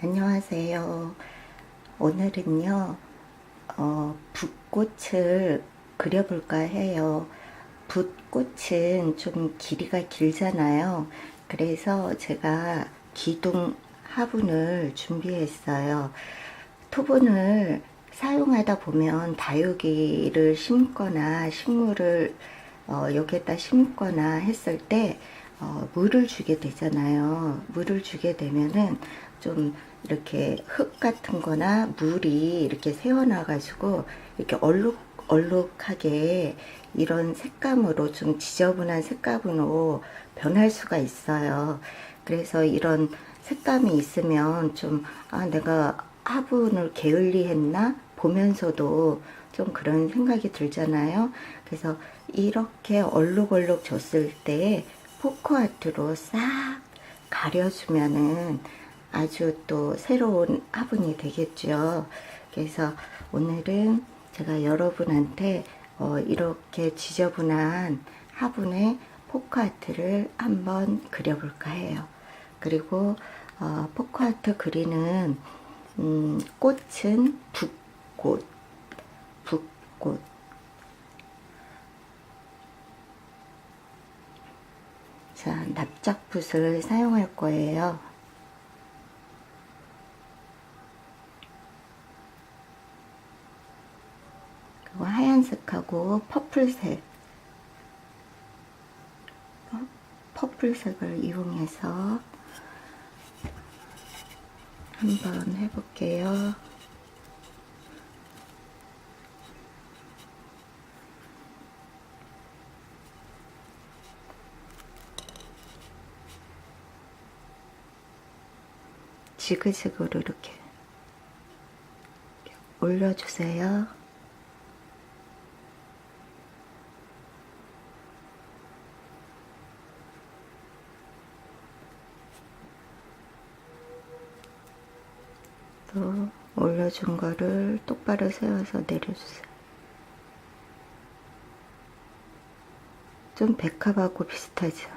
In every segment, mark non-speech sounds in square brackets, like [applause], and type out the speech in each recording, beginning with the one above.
안녕하세요. 오늘은요, 어, 붓꽃을 그려볼까 해요. 붓꽃은 좀 길이가 길잖아요. 그래서 제가 기둥 화분을 준비했어요. 토분을 사용하다 보면 다육이를 심거나 식물을 어, 여기에다 심거나 했을 때 어, 물을 주게 되잖아요. 물을 주게 되면은 좀 이렇게 흙 같은 거나 물이 이렇게 새어나 가지고 이렇게 얼룩 얼룩하게 이런 색감으로 좀 지저분한 색감으로 변할 수가 있어요. 그래서 이런 색감이 있으면 좀, 아, 내가 화분을 게을리 했나? 보면서도 좀 그런 생각이 들잖아요. 그래서 이렇게 얼룩얼룩 줬을 때 포크아트로 싹 가려주면은 아주 또 새로운 화분이 되겠죠. 그래서 오늘은 제가 여러분한테 어, 이렇게 지저분한 화분의 포크아트를 한번 그려볼까 해요. 그리고 어, 포크아트 그리는 음, 꽃은 붓꽃, 붓꽃. 자, 납작붓을 사용할 거예요. 하얀색하고 퍼플색, 어? 퍼플색을 이용해서 한번 해볼게요. 지그재그로 이렇게 올려주세요. 또 올려준 거를 똑바로 세워서 내려주세요. 좀 백합하고 비슷하죠?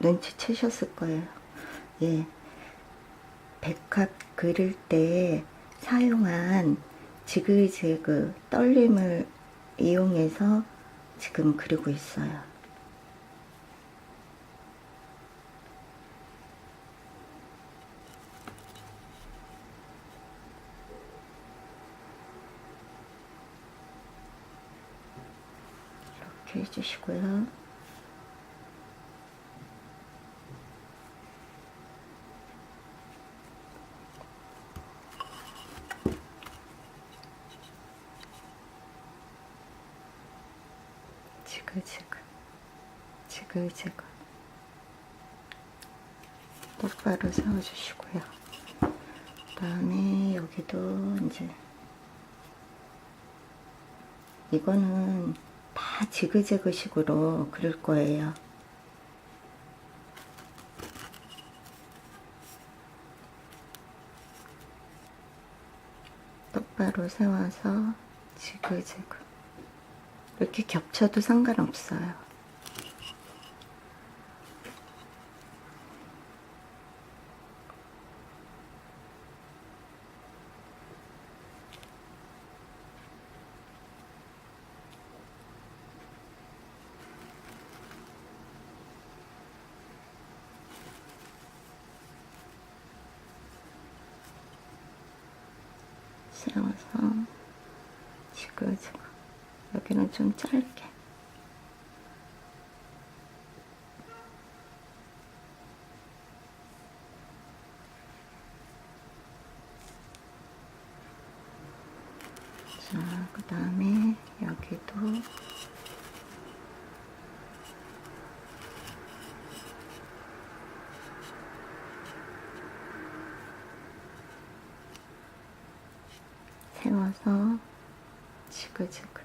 눈치채셨을 거예요. 예. 백합 그릴 때 사용한 지그재그 떨림을 이용해서 지금 그리고 있어요. 이렇게 해주시고요. 지글지글 지글지글 똑바로 세워주시고요 그 다음에 여기도 이제 이거는 다 지그재그 식으로 그릴 거예요 똑바로 세워서 지그재그 이렇게 겹쳐도 상관없어요. 세워서 지그재그. 여기는 좀 짧게 자, 그 다음에 여기도 세워서 지그재그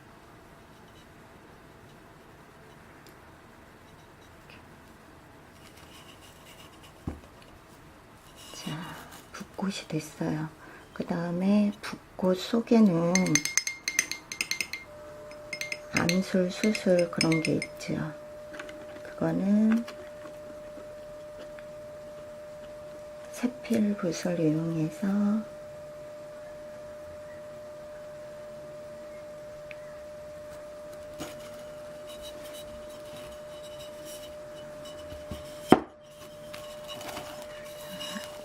자, 붓꽃이 됐어요. 그 다음에 붓꽃 속에는 암술, 수술 그런 게 있죠. 그거는 세필 붓을 이용해서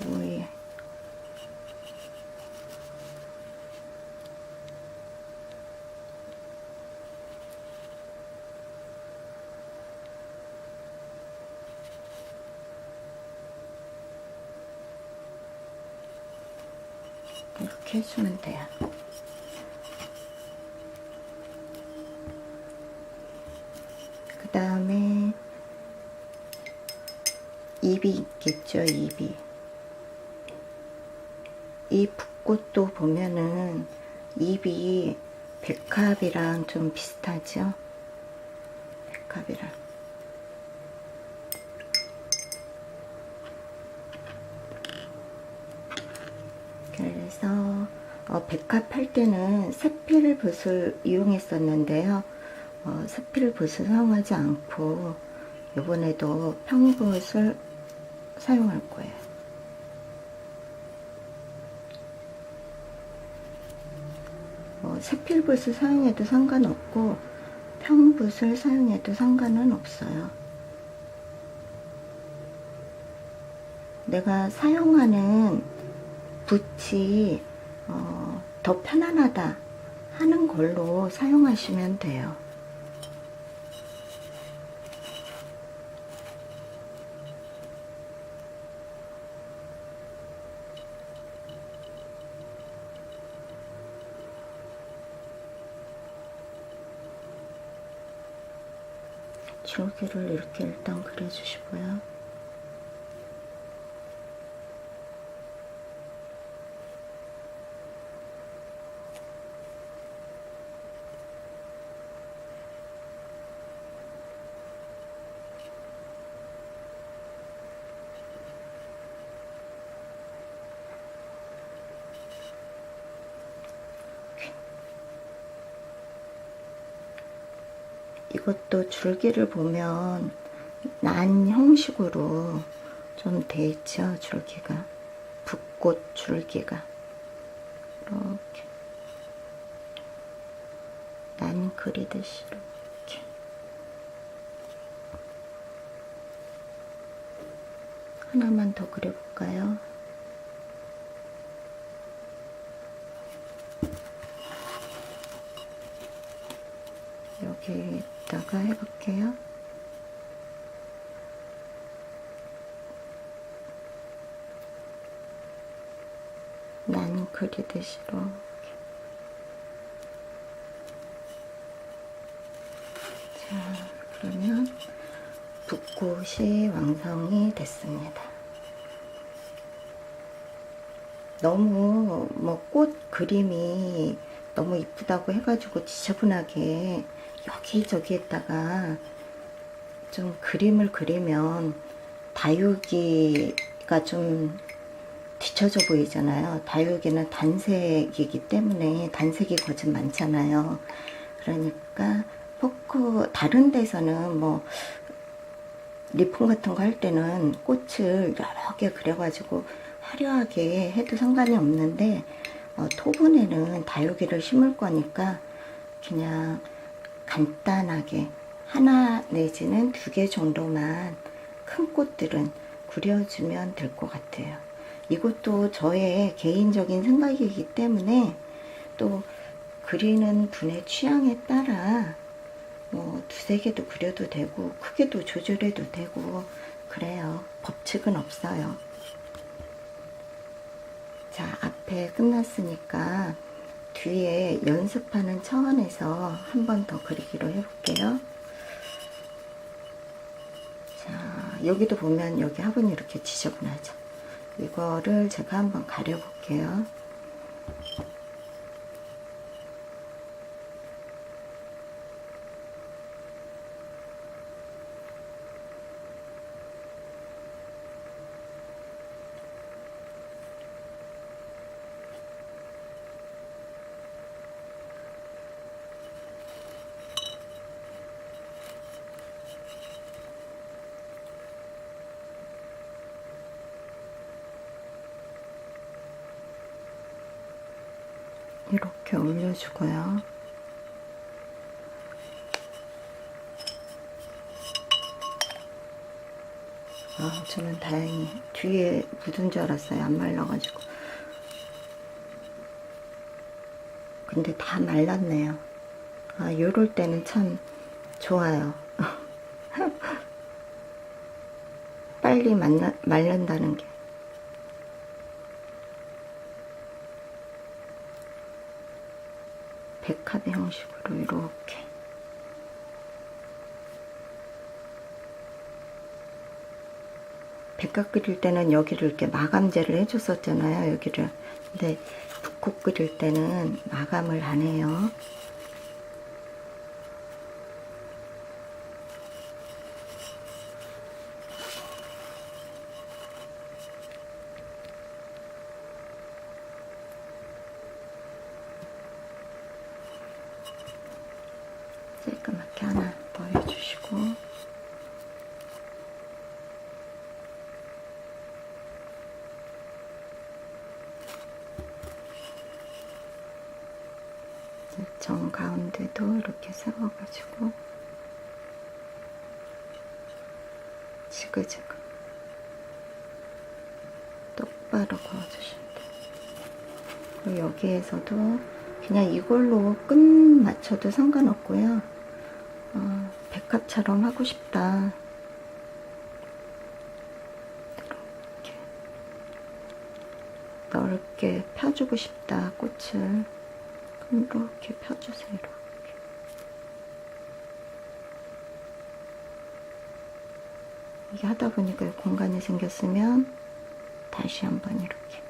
위에 이렇게 해주면 돼요. 그 다음에 입이 있겠죠, 입이. 이 붓꽃도 보면은 입이 백합이랑 좀 비슷하죠? 백합이랑. 그래서 어, 백합 할 때는 세필 붓을 이용했었는데요. 어, 세필 붓을 사용하지 않고 이번에도 평붓을 사용할 거예요. 어, 세필붓을 사용해도 상관없고 평붓을 사용해도 상관은 없어요. 내가 사용하는 붓이 어, 더 편안하다 하는 걸로 사용하시면 돼요. 줄기를 이렇게 일단 그려주시고요. 이것도 줄기를 보면 난 형식으로 좀 돼 있죠, 줄기가. 붓꽃 줄기가. 이렇게. 난 그리듯이 이렇게. 하나만 더 그려볼까요? 여기다가 해볼게요. 난 그리듯이 이렇게. 자, 그러면 붓꽃이 완성이 됐습니다. 너무 뭐 꽃 그림이 너무 이쁘다고 해가지고 지저분하게 여기저기에다가 좀 그림을 그리면 다육이가 좀 뒤쳐져 보이잖아요. 다육이는 단색이기 때문에 단색이 거진 많잖아요. 그러니까 포크 다른 데서는 뭐 리폼 같은 거 할 때는 꽃을 여러 개 그려가지고 화려하게 해도 상관이 없는데 어, 토분에는 다육이를 심을 거니까 그냥 간단하게 하나 내지는 두 개 정도만 큰 꽃들은 그려주면 될 것 같아요. 이것도 저의 개인적인 생각이기 때문에 또 그리는 분의 취향에 따라 뭐 두세 개도 그려도 되고 크게도 조절해도 되고 그래요. 법칙은 없어요. 자, 앞에 끝났으니까 뒤에 연습하는 차원에서 한 번 더 그리기로 해볼게요. 자, 여기도 보면 여기 화분이 이렇게 지저분하죠. 이거를 제가 한번 가려볼게요. 이렇게 올려주고요. 아, 저는 다행히 뒤에 묻은 줄 알았어요. 안 말라가지고. 근데 다 말랐네요. 아, 요럴 때는 참 좋아요. [laughs] 빨리 말라, 말른다는 게. 백합 형식으로 이렇게. 백합 끓일 때는 여기를 이렇게 마감제를 해줬었잖아요. 여기를. 근데 북국 끓일 때는 마감을 안 해요. 쬐끄맣게 하나 더 해주시고 이제 정 가운데도 이렇게 세워가지고 지그재그 똑바로 구워주시면 돼요. 여기에서도 그냥 이걸로 끈 맞춰도 상관없고요. 어, 백합처럼 하고 싶다. 이렇게 넓게 펴주고 싶다. 꽃을 이렇게 펴주세요. 이렇게. 이게 하다 보니까 공간이 생겼으면 다시 한번 이렇게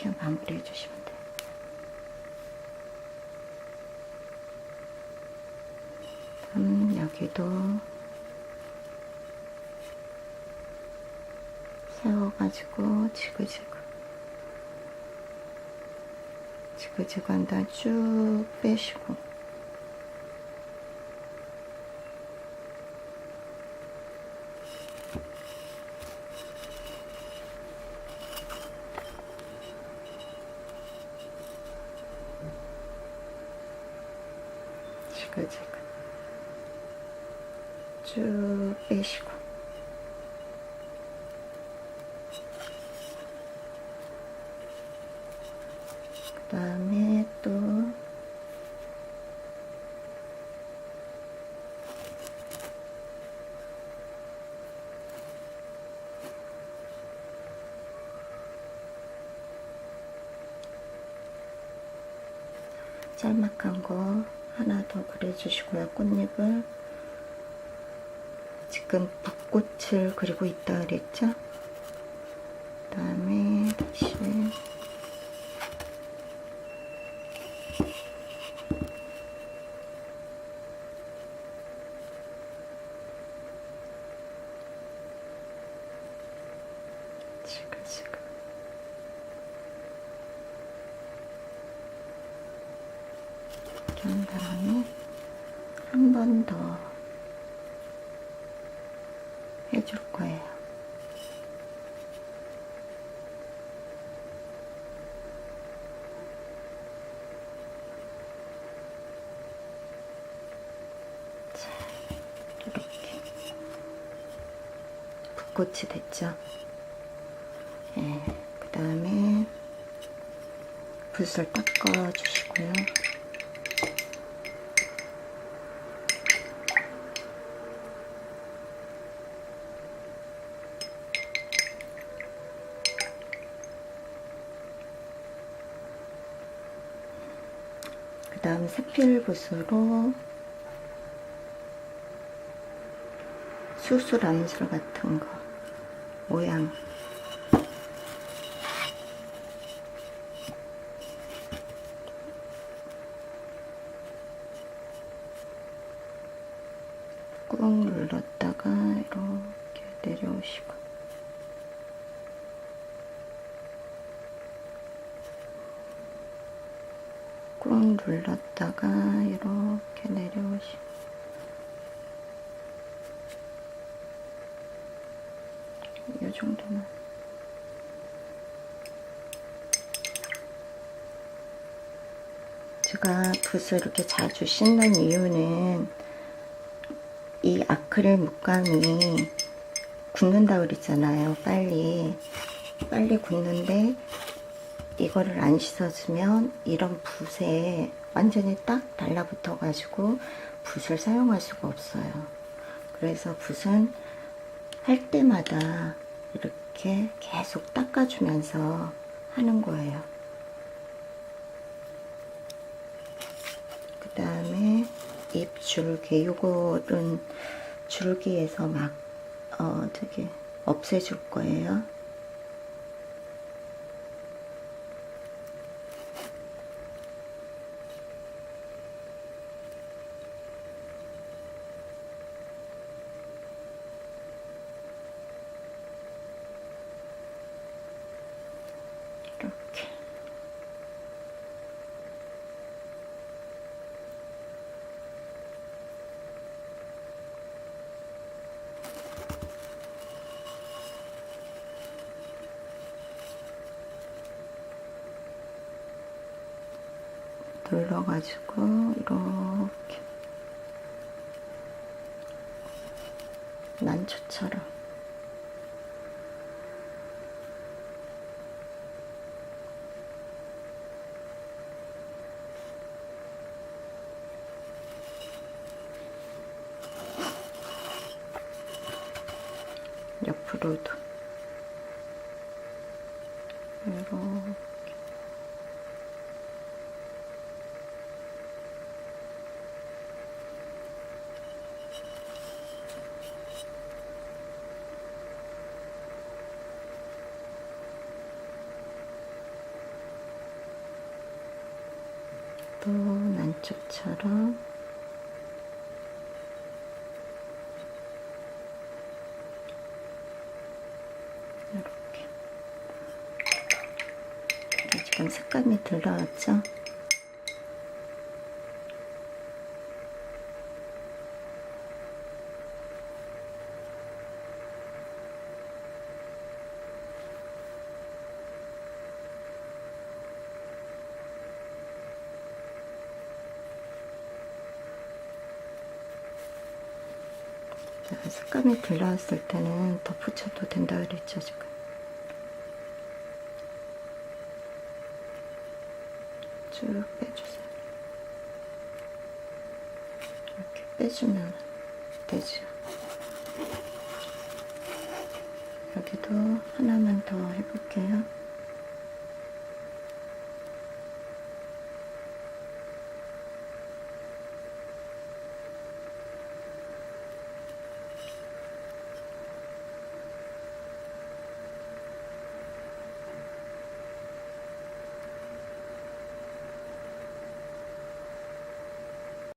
이렇게 마무리해 주시면 돼요. 다음 여기도 세워가지고 지그지그 지그지그 한 다음 쭉 빼시고 지그지그 쭉 빼시고 그 다음에 또 짤막한 거 하나 더 그려주시고요. 꽃잎을 지금 붓꽃을 그리고 있다 그랬죠? 그 다음에 다시 지그지그 이렇게 한 다음에 한 번 더 해줄 거예요. 자, 이렇게 붓꽃이 됐죠? 예, 그 다음에 붓을 닦아주시고요. 그 다음 세필 붓으로 수술 암술 같은 거 ôi ăn. Con 이 정도는. 제가 붓을 이렇게 자주 씻는 이유는 이 아크릴 물감이 굳는다고 그랬잖아요. 빨리. 빨리 굳는데 이거를 안 씻어주면 이런 붓에 완전히 딱 달라붙어 가지고 붓을 사용할 수가 없어요. 그래서 붓은 할 때마다 이렇게 계속 닦아주면서 하는 거예요. 그 다음에 잎 줄기, 요거는 줄기에서 막, 어, 되게 없애줄 거예요. 눌러가지고 이렇게 난초처럼. 옆으로도 처럼 이렇게 지금 색감이 들어왔죠? 자, 색감이 들어왔을 때는 덧붙여도 된다 그랬죠 지금? 쭉 빼주세요. 이렇게 빼주면 되죠. 여기도 하나만 더 해볼게요